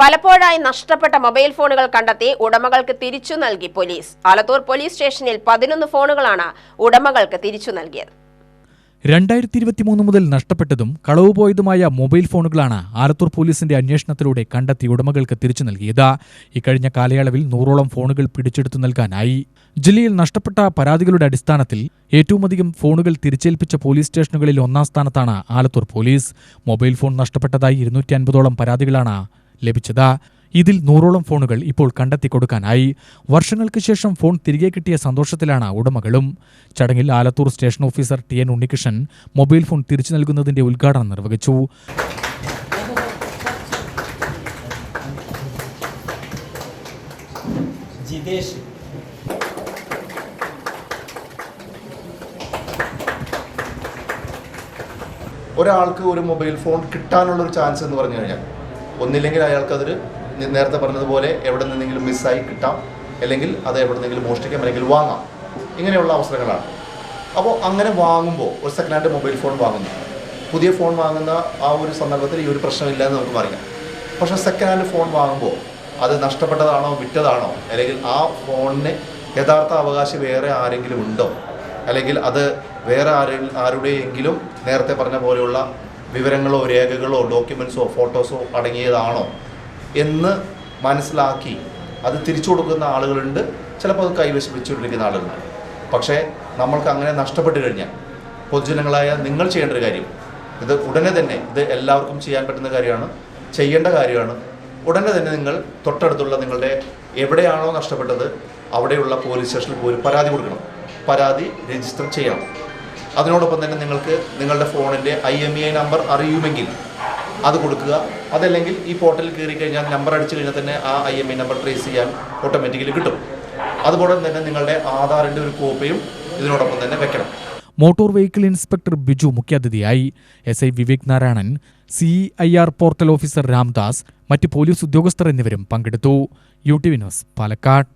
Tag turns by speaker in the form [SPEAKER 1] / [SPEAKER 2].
[SPEAKER 1] പലപ്പോഴായി നഷ്ടപ്പെട്ട മൊബൈൽ ഫോണുകൾ കണ്ടെത്തി ഉടമകൾക്ക് തിരിച്ചു നൽകി പോലീസ്. ആലത്തൂർ പോലീസ് സ്റ്റേഷനിൽ പതിനൊന്ന് ഫോണുകളാണ് ഉടമകൾക്ക് തിരിച്ചു നൽകിയത്.
[SPEAKER 2] രണ്ടായിരത്തി ഇരുപത്തിമൂന്ന് മുതൽ നഷ്ടപ്പെട്ടതും കളവുപോയതുമായ മൊബൈൽ ഫോണുകളാണ് ആലത്തൂർ പോലീസിന്റെ അന്വേഷണത്തിലൂടെ കണ്ടെത്തി ഉടമകൾക്ക് തിരിച്ചു നൽകിയത്. ഇക്കഴിഞ്ഞ കാലയളവിൽ നൂറോളം ഫോണുകൾ പിടിച്ചെടുത്തു നൽകാനായി. ജില്ലയിൽ നഷ്ടപ്പെട്ട പരാതികളുടെ അടിസ്ഥാനത്തിൽ ഏറ്റവുമധികം ഫോണുകൾ തിരിച്ചേൽപ്പിച്ച പോലീസ് സ്റ്റേഷനുകളിൽ ഒന്നാം സ്ഥാനത്താണ് ആലത്തൂർ പോലീസ്. മൊബൈൽ ഫോൺ നഷ്ടപ്പെട്ടതായി ഇരുന്നൂറ്റി അൻപതോളം പരാതികളാണ് ലഭിച്ചത്. ഇതിൽ നൂറോളം ഫോണുകൾ ഇപ്പോൾ കണ്ടെത്തി കൊടുക്കാനായി വർഷങ്ങൾക്ക് ശേഷം ഫോൺ തിരികെ കിട്ടിയ സന്തോഷത്തിലാണ് ഉടമകളും. ചടങ്ങിൽ Alathur station officer T N Unnikrishnan mobile phone തിരിച്ചു നൽകുന്നതിന്റെ ഉദ്ഘാടനം നിർവഹിച്ചു.
[SPEAKER 3] ഒരാൾക്ക് ഒരു മൊബൈൽ ഫോൺ കിട്ടാനുള്ള ഒരു ചാൻസ് എന്ന് പറഞ്ഞു കഴിഞ്ഞാൽ ഒന്നില്ലെങ്കിൽ അയാൾക്കതൊരു നേരത്തെ പറഞ്ഞതുപോലെ എവിടെ നിന്നെങ്കിലും മിസ്സായി കിട്ടാം. അല്ലെങ്കിൽ അത് എവിടെ നിന്നെങ്കിലും മോഷ്ടിക്കാം അല്ലെങ്കിൽ വാങ്ങാം. ഇങ്ങനെയുള്ള അവസരങ്ങളാണ്. അപ്പോൾ അങ്ങനെ വാങ്ങുമ്പോൾ ഒരു സെക്കൻഡ് ഹാൻഡ് മൊബൈൽ ഫോൺ വാങ്ങുന്നു. പുതിയ ഫോൺ വാങ്ങുന്ന ആ ഒരു സന്ദർഭത്തിൽ ഈ ഒരു പ്രശ്നമില്ല എന്ന് നമുക്ക് പറയാം. പക്ഷെ സെക്കൻഡ് ഹാൻഡ് ഫോൺ വാങ്ങുമ്പോൾ അത് നഷ്ടപ്പെട്ടതാണോ വിറ്റതാണോ അല്ലെങ്കിൽ ആ ഫോണിന് യഥാർത്ഥ അവകാശം വേറെ ആരെങ്കിലും ഉണ്ടോ? അല്ലെങ്കിൽ അത് വേറെ ആരെ ആരുടെയെങ്കിലും നേരത്തെ പറഞ്ഞ പോലെയുള്ള വിവരങ്ങളോ രേഖകളോ ഡോക്യുമെൻസോ ഫോട്ടോസോ അടങ്ങിയതാണോ എന്ന് മനസ്സിലാക്കി അത് തിരിച്ചു കൊടുക്കുന്ന ആളുകളുണ്ട്. ചിലപ്പോൾ അത് കൈവശം വെച്ചുകൊണ്ടിരിക്കുന്ന ആളുകളുണ്ട്. പക്ഷേ നമ്മൾക്ക് അങ്ങനെ നഷ്ടപ്പെട്ടു കഴിഞ്ഞാൽ പൊതുജനങ്ങളായ നിങ്ങൾ ചെയ്യേണ്ട ഒരു കാര്യം ഇത് ഉടനെ തന്നെ ഇത് എല്ലാവർക്കും ചെയ്യാൻ പറ്റുന്ന കാര്യമാണ് ചെയ്യേണ്ട കാര്യമാണ്. ഉടനെ തന്നെ നിങ്ങൾ തൊട്ടടുത്തുള്ള നിങ്ങളുടെ എവിടെയാണോ നഷ്ടപ്പെട്ടത് അവിടെയുള്ള പോലീസ് സ്റ്റേഷനിൽ പോയി പരാതി കൊടുക്കണം. പരാതി രജിസ്റ്റർ ചെയ്യണം. അതിനോടൊപ്പം തന്നെ നിങ്ങൾക്ക് നിങ്ങളുടെ ഫോണിന്റെ I M E I number അറിയുമെങ്കിൽ അത് കൊടുക്കുക. അതല്ലെങ്കിൽ ഈ പോർട്ടലിൽ കയറി കഴിഞ്ഞാൽ നമ്പർ അടിച്ചു കഴിഞ്ഞാൽ തന്നെ ആ I M I number trace ചെയ്യാൻ ഓട്ടോമാറ്റിക്കലി കിട്ടും. അതുപോലെ തന്നെ നിങ്ങളുടെ ആധാറിന്റെ ഒരു കോപ്പിയും ഇതിനോടൊപ്പം തന്നെ വെക്കണം.
[SPEAKER 2] മോട്ടോർ വെഹിക്കിൾ ഇൻസ്പെക്ടർ ബിജു മുഖ്യാതിഥിയായി S I Vivek Narayanan C I R portal officer Ramdas മറ്റ് പോലീസ് ഉദ്യോഗസ്ഥർ എന്നിവരും പങ്കെടുത്തു. U T V news Palakkad.